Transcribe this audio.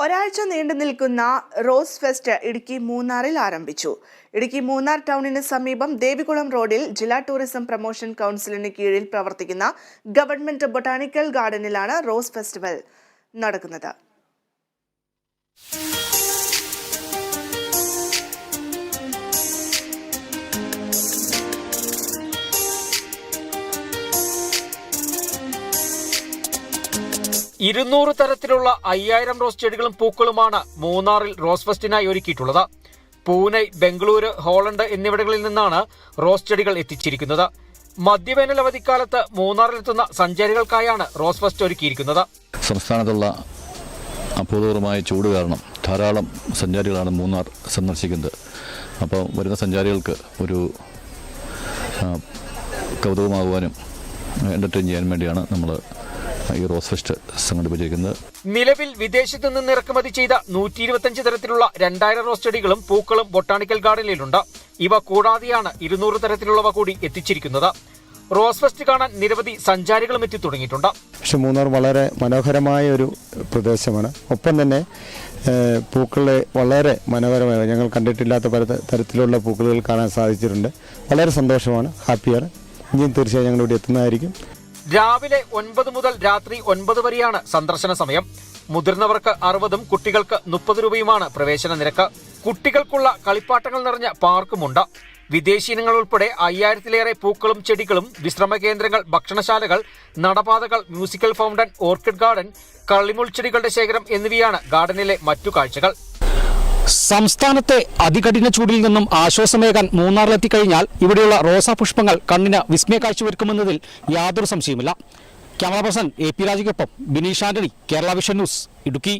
ഒരാഴ്ച നീണ്ടു നിൽക്കുന്ന റോസ് ഫെസ്റ്റ് ഇടുക്കി മൂന്നാറിൽ ആരംഭിച്ചു. ഇടുക്കി മൂന്നാർ ടൗണിന് സമീപം ദേവികുളം റോഡിൽ ജില്ലാ ടൂറിസം പ്രൊമോഷൻ കൗൺസിലിന് കീഴിൽ പ്രവർത്തിക്കുന്ന ഗവൺമെന്റ് ബൊട്ടാണിക്കൽ ഗാർഡനിലാണ് റോസ് ഫെസ്റ്റിവൽ നടക്കുന്നത്. ഇരുന്നൂറ് തരത്തിലുള്ള അയ്യായിരം റോസ് ചെടികളും പൂക്കളുമാണ് മൂന്നാറിൽ റോസ് ഫെസ്റ്റിനായി ഒരുക്കിയിട്ടുള്ളത്. പൂനെ ബംഗളൂരു ഹോളണ്ട് എന്നിവിടങ്ങളിൽ നിന്നാണ് റോസ് ചെടികൾ എത്തിച്ചിരിക്കുന്നത്. മധ്യവേനൽ അവധിക്കാലത്ത് മൂന്നാറിലെത്തുന്ന സഞ്ചാരികൾക്കായാണ് റോസ് ഫെസ്റ്റ് ഒരുക്കിയിരിക്കുന്നത്. സംസ്ഥാനത്തുള്ള അഭൂതപൂർവമായ ചൂട് കാരണം ധാരാളം സഞ്ചാരികളാണ് മൂന്നാർ സന്ദർശിക്കുന്നത്. അപ്പോൾ വരുന്ന സഞ്ചാരികൾക്ക് ഒരു കൗതുകമാകുവാനും എന്റർടൈൻ ചെയ്യാൻ വേണ്ടിയാണ് നമ്മൾ ഈ റോസ് ഫെസ്റ്റ് സംഘടിപ്പിച്ചിരിക്കുന്നത് നിലവിൽ വിദേശത്തു നിന്ന് ഇറക്കുമതി ചെയ്ത നൂറ്റി ഇരുപത്തിയഞ്ച് തരത്തിലുള്ള രണ്ടായിരം റോസ് ചെടികളും പൂക്കളും ബൊട്ടാണിക്കൽ ഗാർഡനിലുണ്ട്. ഇവ കൂടാതെയാണ് ഇരുന്നൂറ് തരത്തിലുള്ളവ കൂടി എത്തിച്ചിരിക്കുന്നത്. റോസ് ഫെസ്റ്റ് കാണാൻ നിരവധി സഞ്ചാരികളും എത്തി തുടങ്ങിയിട്ടുണ്ട്. പക്ഷെ മൂന്നാർ വളരെ മനോഹരമായ ഒരു പ്രദേശമാണ്. ഒപ്പം തന്നെ പൂക്കളെ വളരെ മനോഹരമായ ഞങ്ങൾ കണ്ടിട്ടില്ലാത്ത പല തരത്തിലുള്ള പൂക്കളുകൾ കാണാൻ സാധിച്ചിട്ടുണ്ട്. വളരെ സന്തോഷമാണ് ഹാപ്പിയാണ്. ഇനിയും തീർച്ചയായും ഞങ്ങൾ ഇവിടെ എത്തുന്നതായിരിക്കും. രാവിലെ ഒൻപത് മുതൽ രാത്രി ഒൻപത് വരെയാണ് സന്ദർശന സമയം. മുതിർന്നവർക്ക് അറുപതും കുട്ടികൾക്ക് മുപ്പത് രൂപയുമാണ് പ്രവേശന നിരക്ക്. കുട്ടികൾക്കുള്ള കളിപ്പാട്ടങ്ങൾ നിറഞ്ഞ പാർക്കുമുണ്ട്. വിദേശി ഇനങ്ങൾ ഉൾപ്പെടെ അയ്യായിരത്തിലേറെ പൂക്കളും ചെടികളും വിശ്രമ കേന്ദ്രങ്ങൾ ഭക്ഷണശാലകൾ നടപാതകൾ മ്യൂസിക്കൽ ഫൗണ്ടൻ ഓർക്കിഡ് ഗാർഡൻ കള്ളിമുൾ ചെടികളുടെ ശേഖരം എന്നിവയാണ് ഗാർഡനിലെ മറ്റു കാഴ്ചകൾ. സംസ്ഥാനത്തെ അതികഠിന ചൂടിൽ നിന്നും ആശ്വാസമേകാൻ മൂന്നാറിലെത്തിക്കഴിഞ്ഞാൽ ഇവിടെയുള്ള റോസാ പുഷ്പങ്ങൾ കണ്ണിന് വിസ്മയ കാഴ്ചവെക്കുമെന്നതിൽ യാതൊരു സംശയമില്ല ക്യാമറ പേഴ്സൺ എ പി രാജയ്ക്കൊപ്പം ബിനീഷ് ആന്റണി കേരള വിഷൻ ന്യൂസ് ഇടുക്കി.